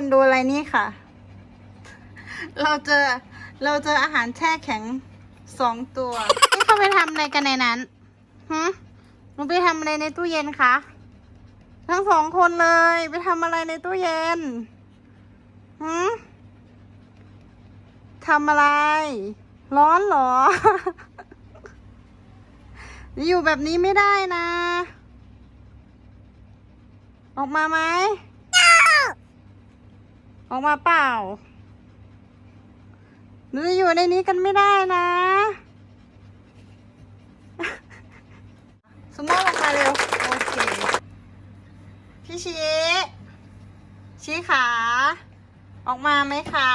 คนดูอะไรนี่ค่ะ เราเจอเราเจออาหารแช่แข็งสองตัว นี่เขาไปทำอะไรกันในนั้นหืมหนูไปทำอะไรในตู้เย็นคะ ทั้งสองคนเลย ไปทำอะไรในตู้เย็นหืมทำอะไร ร้อนเหรอ อยู่แบบนี้ไม่ได้นะ ออกมาไหม ออกมาเปล่าหนูจะอยู่ในนี้กันไม่ได้นะสมมติลงมาเร็ว โอเค พี่ชี้ ชี้ขา ออกมาไหมคะ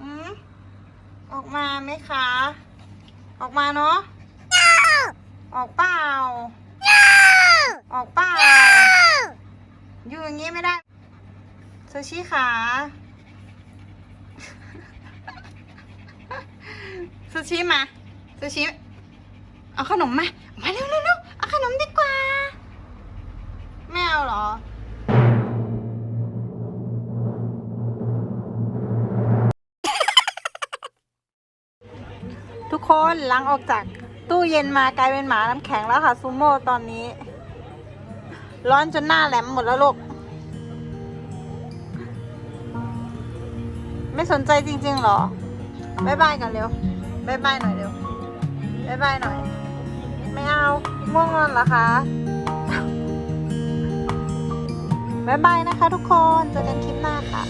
อืมออกมาไหมคะ ออกมาเนาะ ออกเปล่า ออกเปล่า อยู่อย่างนี้ไม่ได้ ซูชิขาซูชิมาซูชิ เอาขนมมา มาเร็วเร็วเอาขนมดีกว่า ไม่เอาหรอทุกคนล้างออกจากตู้เย็นมากลายเป็นหมาน้ำแข็งแล้วค่ะซูโม่ตอนนี้ ร้อนจนหน้าแหลมหมดแล้วลูก ไม่สนใจจริงๆหรอบายบายกันเร็วบายบายหน่อยเร็วบายบายหน่อย ไม่เอาง่วงนอนเหรอคะบายบายนะคะทุกคน เจอกันคลิปหน้าค่ะ